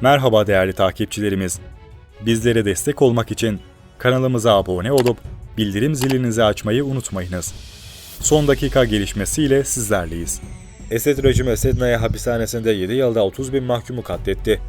Merhaba değerli takipçilerimiz. Bizlere destek olmak için kanalımıza abone olup bildirim zilinizi açmayı unutmayınız. Son dakika gelişmesiyle sizlerleyiz. Esed rejimi Sednaya hapishanesinde 7 yılda 30 bin mahkumu katletti.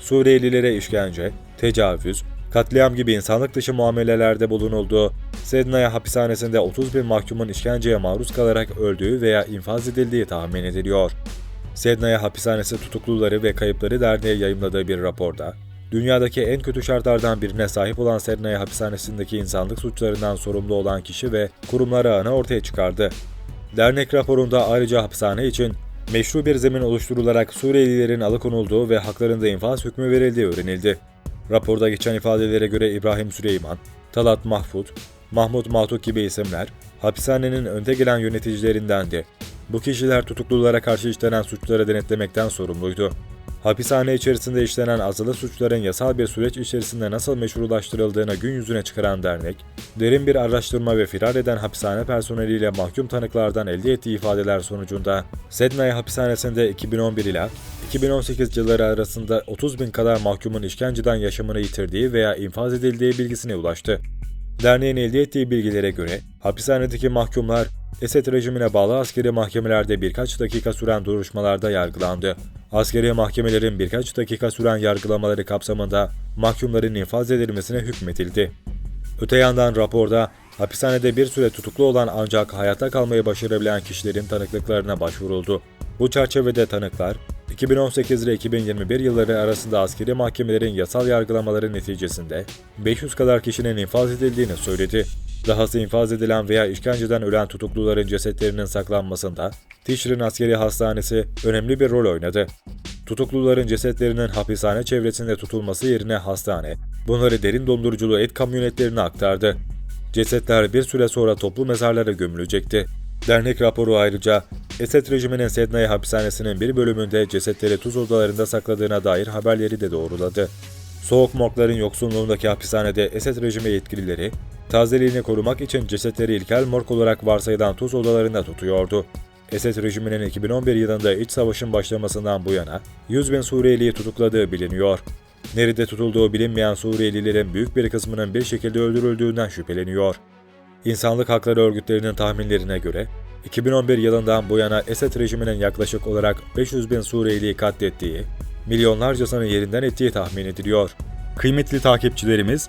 Suriyelilere işkence, tecavüz, katliam gibi insanlık dışı muamelelerde bulunulduğu Sednaya hapishanesinde 30 bin mahkumun işkenceye maruz kalarak öldüğü veya infaz edildiği tahmin ediliyor. Sednaya Hapishanesi Tutukluları ve Kayıpları Derneği yayımladığı bir raporda, dünyadaki en kötü şartlardan birine sahip olan Sednaya Hapishanesi'ndeki insanlık suçlarından sorumlu olan kişi ve kurumlar ağını ortaya çıkardı. Dernek raporunda ayrıca hapishane için meşru bir zemin oluşturularak Suriyelilerin alıkonulduğu ve haklarında infaz hükmü verildiği öğrenildi. Raporda geçen ifadelere göre İbrahim Süleyman, Talat Mahfud, Mahmut Mahdut gibi isimler hapishanenin önde gelen yöneticilerindendi. Bu kişiler tutuklulara karşı işlenen suçları denetlemekten sorumluydu. Hapishane içerisinde işlenen azılı suçların yasal bir süreç içerisinde nasıl meşrulaştırıldığını gün yüzüne çıkaran dernek, derin bir araştırma ve firar eden hapishane personeliyle mahkum tanıklardan elde ettiği ifadeler sonucunda Sednaya hapishanesinde 2011 ila 2018 yılları arasında 30 bin kadar mahkumun işkenceden yaşamını yitirdiği veya infaz edildiği bilgisine ulaştı. Derneğin elde ettiği bilgilere göre hapishanedeki mahkumlar Esed rejimine bağlı askeri mahkemelerde birkaç dakika süren duruşmalarda yargılandı. Askeri mahkemelerin birkaç dakika süren yargılamaları kapsamında mahkumların infaz edilmesine hükmetildi. Öte yandan raporda hapishanede bir süre tutuklu olan ancak hayatta kalmayı başarabilen kişilerin tanıklıklarına başvuruldu. Bu çerçevede tanıklar 2018 ile 2021 yılları arasında askeri mahkemelerin yasal yargılamaları neticesinde 500 kadar kişinin infaz edildiğini söyledi. Dahası infaz edilen veya işkenceden ölen tutukluların cesetlerinin saklanmasında Tişrin Askeri Hastanesi önemli bir rol oynadı. Tutukluların cesetlerinin hapishane çevresinde tutulması yerine hastane, bunları derin donduruculu et kamyonetlerine aktardı. Cesetler bir süre sonra toplu mezarlara gömülecekti. Dernek raporu ayrıca Esed rejiminin Sednaya hapishanesinin bir bölümünde cesetleri tuz odalarında sakladığına dair haberleri de doğruladı. Soğuk morgların yoksunluğundaki hapishanede Esed rejimi yetkilileri, tazeliğini korumak için cesetleri ilkel morg olarak varsayılan tuz odalarında tutuyordu. Esed rejiminin 2011 yılında iç savaşın başlamasından bu yana 100 bin Suriyeliyi tutukladığı biliniyor. Nerede tutulduğu bilinmeyen Suriyelilerin büyük bir kısmının bir şekilde öldürüldüğünden şüpheleniyor. İnsanlık hakları örgütlerinin tahminlerine göre 2011 yılından bu yana Esed rejiminin yaklaşık olarak 500 bin Suriyeliyi katlettiği, milyonlarcasını yerinden ettiği tahmin ediliyor. Kıymetli takipçilerimiz,